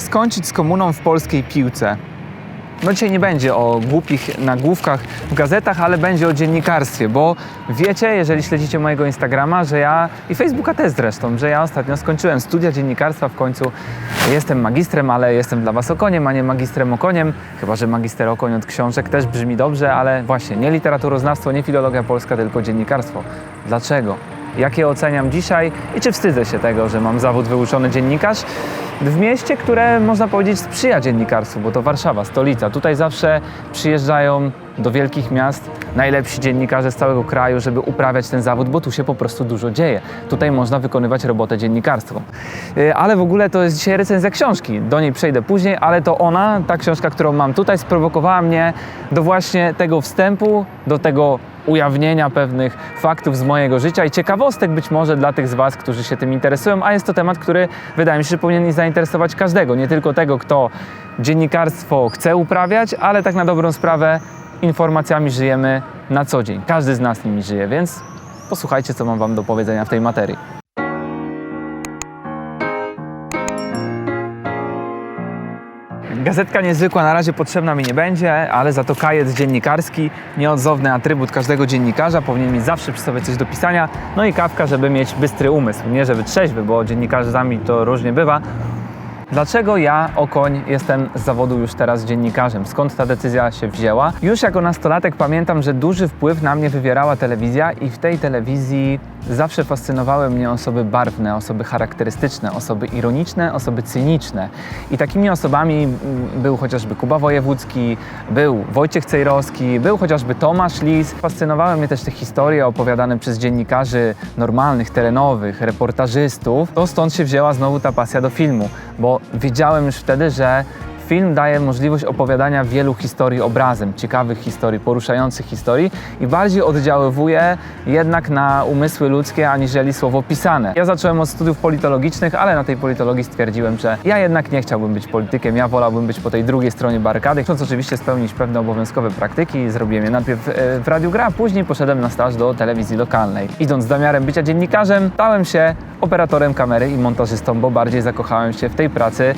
skończyć z komuną w polskiej piłce. No dzisiaj nie będzie o głupich nagłówkach w gazetach, ale będzie o dziennikarstwie, bo wiecie, jeżeli śledzicie mojego Instagrama, że ja i Facebooka też zresztą, że ja ostatnio skończyłem studia dziennikarstwa w końcu. Jestem magistrem, ale jestem dla was okoniem, a nie magistrem okoniem, chyba że magister okoń od książek też brzmi dobrze, ale właśnie nie literaturoznawstwo, nie filologia polska, tylko dziennikarstwo. Dlaczego? Jak je oceniam dzisiaj i czy wstydzę się tego, że mam zawód wyuczony dziennikarz w mieście, które można powiedzieć sprzyja dziennikarstwu, bo to Warszawa, stolica. Tutaj zawsze przyjeżdżają do wielkich miast najlepsi dziennikarze z całego kraju, żeby uprawiać ten zawód, bo tu się po prostu dużo dzieje. Tutaj można wykonywać robotę dziennikarską. Yy, Ale w ogóle to jest dzisiaj recenzja książki. Do niej przejdę później, ale to ona, ta książka, którą mam tutaj, sprowokowała mnie do właśnie tego wstępu, do tego ujawnienia pewnych faktów z mojego życia i ciekawostek być może dla tych z Was, którzy się tym interesują, a jest to temat, który wydaje mi się, że powinien zainteresować każdego, nie tylko tego, kto dziennikarstwo chce uprawiać, ale tak na dobrą sprawę informacjami żyjemy na co dzień. Każdy z nas nimi żyje, więc posłuchajcie, co mam Wam do powiedzenia w tej materii. Gazetka niezwykła na razie potrzebna mi nie będzie, ale za to kajet dziennikarski, nieodzowny atrybut każdego dziennikarza, powinien mieć zawsze przy sobie coś do pisania, no i kawka, żeby mieć bystry umysł, nie żeby trzeźwy, bo dziennikarzami to różnie bywa. Dlaczego ja, Okoń, jestem z zawodu już teraz dziennikarzem? Skąd ta decyzja się wzięła? Już jako nastolatek pamiętam, że duży wpływ na mnie wywierała telewizja i w tej telewizji zawsze fascynowały mnie osoby barwne, osoby charakterystyczne, osoby ironiczne, osoby cyniczne. I takimi osobami był chociażby Kuba Wojewódzki, był Wojciech Cejrowski, był chociażby Tomasz Lis. Fascynowały mnie też te historie opowiadane przez dziennikarzy normalnych, terenowych, reportażystów. To stąd się wzięła znowu ta pasja do filmu, bo wiedziałem już wtedy, że film daje możliwość opowiadania wielu historii obrazem, ciekawych historii, poruszających historii i bardziej oddziaływuje jednak na umysły ludzkie aniżeli słowo pisane. Ja zacząłem od studiów politologicznych, ale na tej politologii stwierdziłem, że ja jednak nie chciałbym być politykiem, ja wolałbym być po tej drugiej stronie barykady, chcąc oczywiście spełnić pewne obowiązkowe praktyki. Zrobiłem je najpierw e, w Radiu Gra, później poszedłem na staż do telewizji lokalnej. Idąc z zamiarem bycia dziennikarzem, stałem się operatorem kamery i montażystą, bo bardziej zakochałem się w tej pracy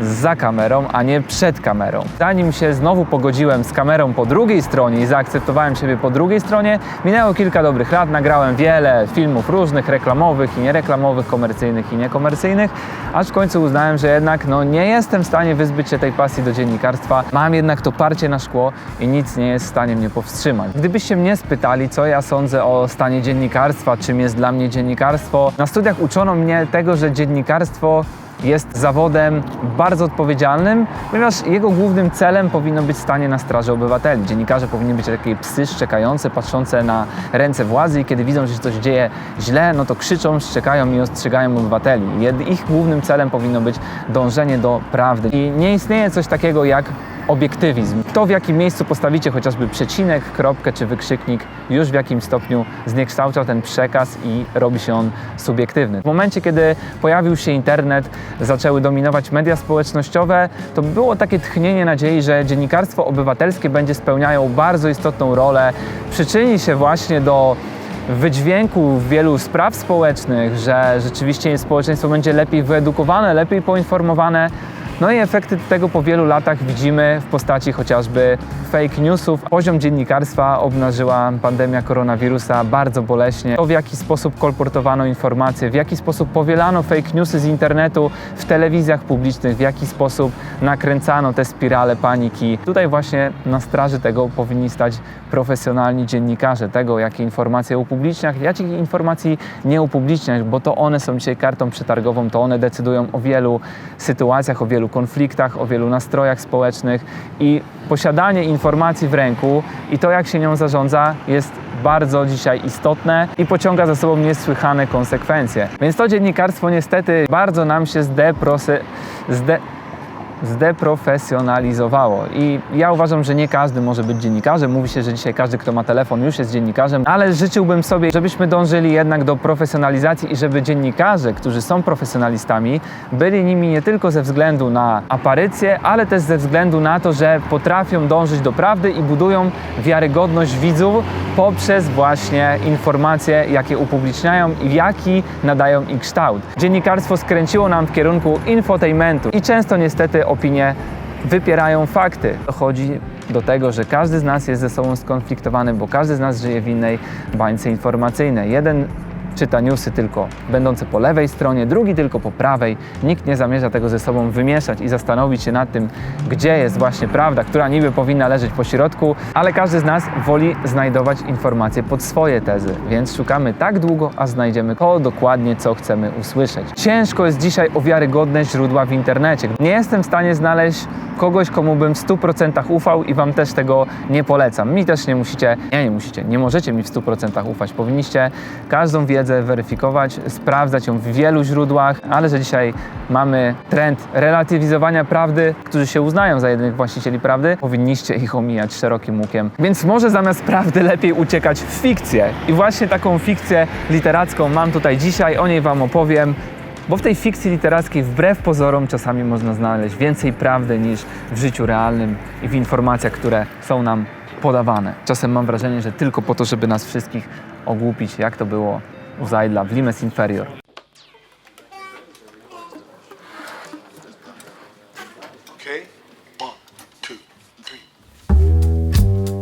za kamerą, a nie przed kamerą. Zanim się znowu pogodziłem z kamerą po drugiej stronie i zaakceptowałem siebie po drugiej stronie, minęło kilka dobrych lat, nagrałem wiele filmów różnych, reklamowych i niereklamowych, komercyjnych i niekomercyjnych, aż w końcu uznałem, że jednak no, nie jestem w stanie wyzbyć się tej pasji do dziennikarstwa. Mam jednak to parcie na szkło i nic nie jest w stanie mnie powstrzymać. Gdybyście mnie spytali, co ja sądzę o stanie dziennikarstwa, czym jest dla mnie dziennikarstwo, na studiach uczono mnie tego, że dziennikarstwo jest zawodem bardzo odpowiedzialnym, ponieważ jego głównym celem powinno być stanie na straży obywateli. Dziennikarze powinni być takie psy szczekające, patrzące na ręce władzy i kiedy widzą, że się coś dzieje źle, no to krzyczą, szczekają i ostrzegają obywateli. Ich głównym celem powinno być dążenie do prawdy. I nie istnieje coś takiego jak obiektywizm. To, w jakim miejscu postawicie chociażby przecinek, kropkę czy wykrzyknik, już w jakim stopniu zniekształca ten przekaz i robi się on subiektywny. W momencie, kiedy pojawił się internet, zaczęły dominować media społecznościowe, to było takie tchnienie nadziei, że dziennikarstwo obywatelskie będzie spełniało bardzo istotną rolę, przyczyni się właśnie do wydźwięku wielu spraw społecznych, że rzeczywiście społeczeństwo będzie lepiej wyedukowane, lepiej poinformowane. No i efekty tego po wielu latach widzimy w postaci chociażby fake newsów. Poziom dziennikarstwa obnażyła pandemia koronawirusa bardzo boleśnie. To w jaki sposób kolportowano informacje, w jaki sposób powielano fake newsy z internetu w telewizjach publicznych, w jaki sposób nakręcano te spirale paniki. Tutaj właśnie na straży tego powinni stać profesjonalni dziennikarze, tego jakie informacje upubliczniać, jakich informacji nie upubliczniać, bo to one są dzisiaj kartą przetargową, to one decydują o wielu sytuacjach, o wielu konfliktach, o wielu nastrojach społecznych i posiadanie informacji w ręku i to, jak się nią zarządza, jest bardzo dzisiaj istotne i pociąga za sobą niesłychane konsekwencje. Więc to dziennikarstwo niestety bardzo nam się zdeprosy... zde zdeprofesjonalizowało. I ja uważam, że nie każdy może być dziennikarzem. Mówi się, że dzisiaj każdy, kto ma telefon, już jest dziennikarzem, ale życzyłbym sobie, żebyśmy dążyli jednak do profesjonalizacji i żeby dziennikarze, którzy są profesjonalistami, byli nimi nie tylko ze względu na aparycję, ale też ze względu na to, że potrafią dążyć do prawdy i budują wiarygodność widzów poprzez właśnie informacje, jakie upubliczniają i jaki nadają ich kształt. Dziennikarstwo skręciło nam w kierunku infotainmentu i często niestety opinie wypierają fakty. Dochodzi do tego, że każdy z nas jest ze sobą skonfliktowany, bo każdy z nas żyje w innej bańce informacyjnej. Jeden czyta newsy tylko będące po lewej stronie, drugi tylko po prawej. Nikt nie zamierza tego ze sobą wymieszać i zastanowić się nad tym, gdzie jest właśnie prawda, która niby powinna leżeć po środku, ale każdy z nas woli znajdować informacje pod swoje tezy, więc szukamy tak długo, a znajdziemy to dokładnie, co chcemy usłyszeć. Ciężko jest dzisiaj o wiarygodne źródła w internecie. Nie jestem w stanie znaleźć kogoś, komu bym w 100% ufał i Wam też tego nie polecam. Mi też nie musicie, nie, nie musicie, nie możecie mi w 100% ufać. Powinniście każdą wiedzę weryfikować, sprawdzać ją w wielu źródłach, ale że dzisiaj mamy trend relatywizowania prawdy, którzy się uznają za jedynych właścicieli prawdy, powinniście ich omijać szerokim łukiem. Więc może zamiast prawdy lepiej uciekać w fikcję. I właśnie taką fikcję literacką mam tutaj dzisiaj, o niej Wam opowiem. Bo w tej fikcji literackiej, wbrew pozorom, czasami można znaleźć więcej prawdy niż w życiu realnym i w informacjach, które są nam podawane. Czasem mam wrażenie, że tylko po to, żeby nas wszystkich ogłupić, jak to było u Zajdla w Limes Inferior. Okay?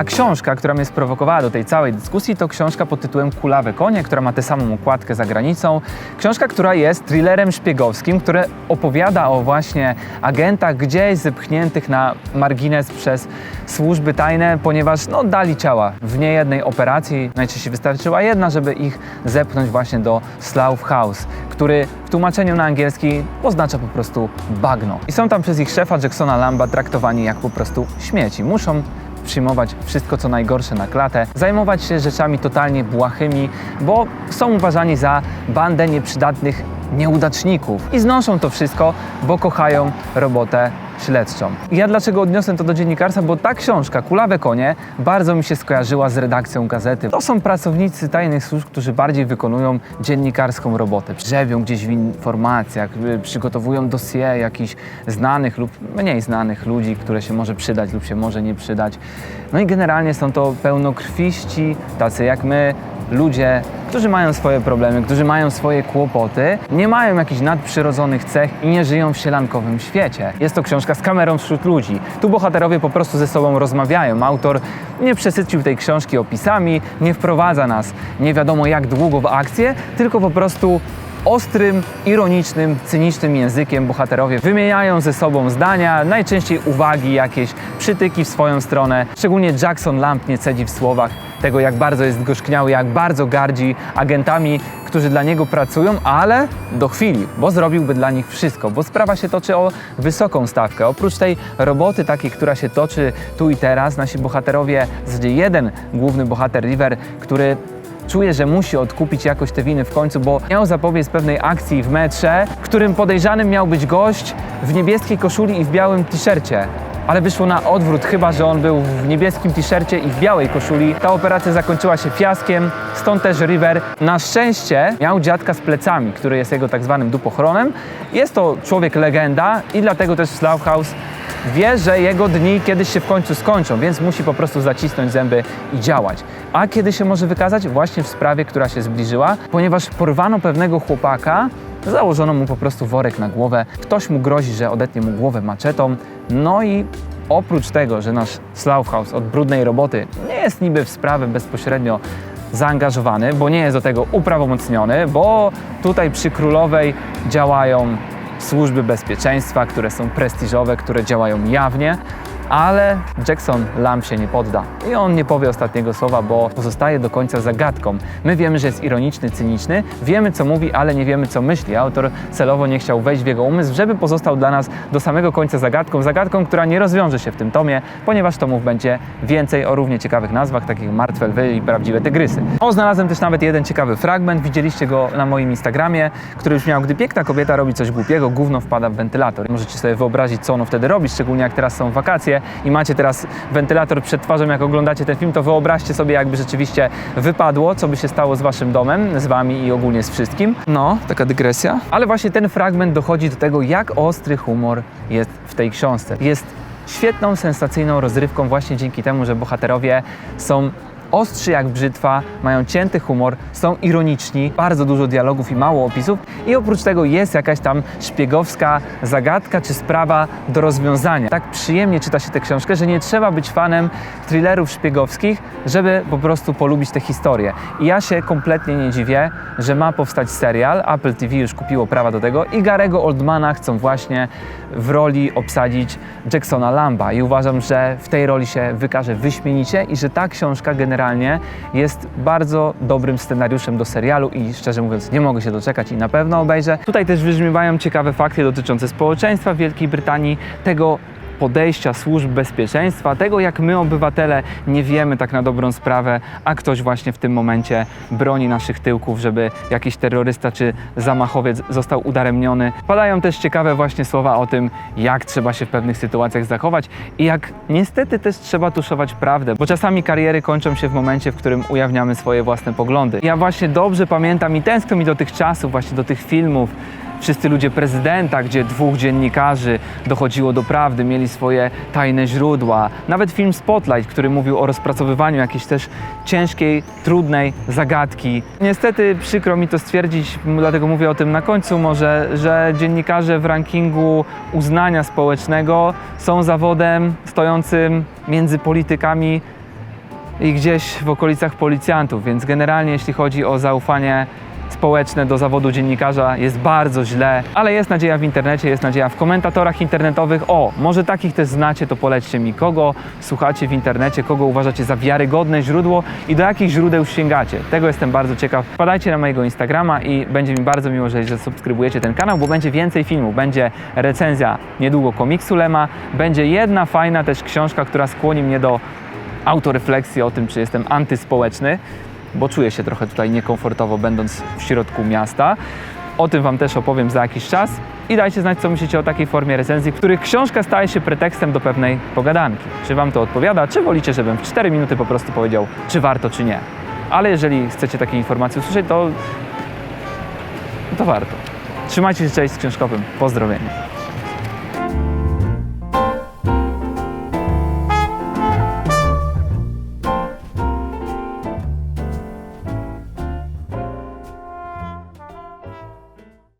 A książka, która mnie sprowokowała do tej całej dyskusji, to książka pod tytułem Kulawe konie, która ma tę samą okładkę za granicą. Książka, która jest thrillerem szpiegowskim, które opowiada o właśnie agentach gdzieś zepchniętych na margines przez służby tajne, ponieważ no, dali ciała w niejednej operacji. Najczęściej wystarczyła jedna, żeby ich zepchnąć właśnie do Slough House, który w tłumaczeniu na angielski oznacza po prostu bagno. I są tam przez ich szefa Jacksona Lamba traktowani jak po prostu śmieci. Muszą przyjmować wszystko co najgorsze na klatę, zajmować się rzeczami totalnie błahymi, bo są uważani za bandę nieprzydatnych nieudaczników. I znoszą to wszystko, bo kochają robotę śledczą. I ja dlaczego odniosłem to do dziennikarstwa? Bo ta książka, Kulawe konie, bardzo mi się skojarzyła z redakcją gazety. To są pracownicy tajnych służb, którzy bardziej wykonują dziennikarską robotę. Grzebią gdzieś w informacjach, y, przygotowują dossier jakichś znanych lub mniej znanych ludzi, które się może przydać lub się może nie przydać. No i generalnie są to pełnokrwiści, tacy jak my, ludzie, którzy mają swoje problemy, którzy mają swoje kłopoty, nie mają jakichś nadprzyrodzonych cech i nie żyją w sielankowym świecie. Jest to książka z kamerą wśród ludzi. Tu bohaterowie po prostu ze sobą rozmawiają. Autor nie przesycił tej książki opisami, nie wprowadza nas nie wiadomo jak długo w akcję, tylko po prostu ostrym, ironicznym, cynicznym językiem bohaterowie wymieniają ze sobą zdania, najczęściej uwagi, jakieś przytyki w swoją stronę. Szczególnie Jackson Lamp nie cedzi w słowach tego, jak bardzo jest gorzkniały, jak bardzo gardzi agentami, którzy dla niego pracują, ale do chwili, bo zrobiłby dla nich wszystko, bo sprawa się toczy o wysoką stawkę. Oprócz tej roboty takiej, która się toczy tu i teraz, nasi bohaterowie, w zasadzie jeden główny bohater, River, który czuje, że musi odkupić jakoś te winy w końcu, bo miał zapowiedź pewnej akcji w metrze, w którym podejrzanym miał być gość w niebieskiej koszuli i w białym t-shircie. Ale wyszło na odwrót, chyba że on był w niebieskim t-shircie i w białej koszuli. Ta operacja zakończyła się fiaskiem, stąd też River na szczęście miał dziadka z plecami, który jest jego tak zwanym dupochronem. Jest to człowiek legenda i dlatego też Slough House wie, że jego dni kiedyś się w końcu skończą, więc musi po prostu zacisnąć zęby i działać. A kiedy się może wykazać? Właśnie w sprawie, która się zbliżyła, ponieważ porwano pewnego chłopaka, założono mu po prostu worek na głowę, ktoś mu grozi, że odetnie mu głowę maczetą, no i oprócz tego, że nasz Slough House od brudnej roboty nie jest niby w sprawę bezpośrednio zaangażowany, bo nie jest do tego uprawomocniony, bo tutaj przy Królowej działają służby bezpieczeństwa, które są prestiżowe, które działają jawnie, Ale Jackson Lamb się nie podda i on nie powie ostatniego słowa, bo pozostaje do końca zagadką. My wiemy, że jest ironiczny, cyniczny, wiemy co mówi, ale nie wiemy co myśli. Autor celowo nie chciał wejść w jego umysł, żeby pozostał dla nas do samego końca zagadką, zagadką, która nie rozwiąże się w tym tomie, ponieważ tomów będzie więcej o równie ciekawych nazwach, takich jak Martwe Lwy i Prawdziwe Tygrysy. O, znalazłem też nawet jeden ciekawy fragment, widzieliście go na moim Instagramie, który już miał, gdy piękna kobieta robi coś głupiego, gówno wpada w wentylator. Możecie sobie wyobrazić, co ono wtedy robi, szczególnie jak teraz są wakacje i macie teraz wentylator przed twarzą, jak oglądacie ten film, to wyobraźcie sobie, jakby rzeczywiście wypadło, co by się stało z waszym domem, z wami i ogólnie z wszystkim. No, taka dygresja. Ale właśnie ten fragment dochodzi do tego, jak ostry humor jest w tej książce. Jest świetną, sensacyjną rozrywką właśnie dzięki temu, że bohaterowie są ostrzy jak brzytwa, mają cięty humor, są ironiczni, bardzo dużo dialogów i mało opisów i oprócz tego jest jakaś tam szpiegowska zagadka czy sprawa do rozwiązania. Tak przyjemnie czyta się tę książkę, że nie trzeba być fanem thrillerów szpiegowskich, żeby po prostu polubić tę historię. I ja się kompletnie nie dziwię, że ma powstać serial, Apple TV już kupiło prawa do tego i Garego Oldmana chcą właśnie w roli obsadzić Jacksona Lamba i uważam, że w tej roli się wykaże wyśmienicie i że ta książka generalnie jest bardzo dobrym scenariuszem do serialu i szczerze mówiąc nie mogę się doczekać i na pewno obejrzę. Tutaj też wybrzmiewają ciekawe fakty dotyczące społeczeństwa Wielkiej Brytanii, tego podejścia służb bezpieczeństwa, tego jak my obywatele nie wiemy tak na dobrą sprawę, a ktoś właśnie w tym momencie broni naszych tyłków, żeby jakiś terrorysta czy zamachowiec został udaremniony. Padają też ciekawe właśnie słowa o tym, jak trzeba się w pewnych sytuacjach zachować i jak niestety też trzeba tuszować prawdę, bo czasami kariery kończą się w momencie, w którym ujawniamy swoje własne poglądy. Ja właśnie dobrze pamiętam i tęsknię mi do tych czasów, właśnie do tych filmów, Wszyscy ludzie prezydenta, gdzie dwóch dziennikarzy dochodziło do prawdy, mieli swoje tajne źródła. Nawet film Spotlight, który mówił o rozpracowywaniu jakiejś też ciężkiej, trudnej zagadki. Niestety przykro mi to stwierdzić, dlatego mówię o tym na końcu może, że dziennikarze w rankingu uznania społecznego są zawodem stojącym między politykami i gdzieś w okolicach policjantów, więc generalnie jeśli chodzi o zaufanie społeczne do zawodu dziennikarza jest bardzo źle, ale jest nadzieja w internecie, jest nadzieja w komentatorach internetowych. O, może takich też znacie, to polećcie mi, kogo słuchacie w internecie, kogo uważacie za wiarygodne źródło i do jakich źródeł sięgacie. Tego jestem bardzo ciekaw. Wpadajcie na mojego Instagrama i będzie mi bardzo miło, że, że subskrybujecie ten kanał, bo będzie więcej filmów. Będzie recenzja niedługo komiksu Lema, będzie jedna fajna też książka, która skłoni mnie do autorefleksji o tym, czy jestem antyspołeczny, bo czuję się trochę tutaj niekomfortowo, będąc w środku miasta. O tym Wam też opowiem za jakiś czas i dajcie znać, co myślicie o takiej formie recenzji, w których książka staje się pretekstem do pewnej pogadanki. Czy Wam to odpowiada, czy wolicie, żebym w 4 minuty po prostu powiedział, czy warto, czy nie. Ale jeżeli chcecie takie informacje usłyszeć, to, to warto. Trzymajcie się, cześć z książkowym. Pozdrowienia.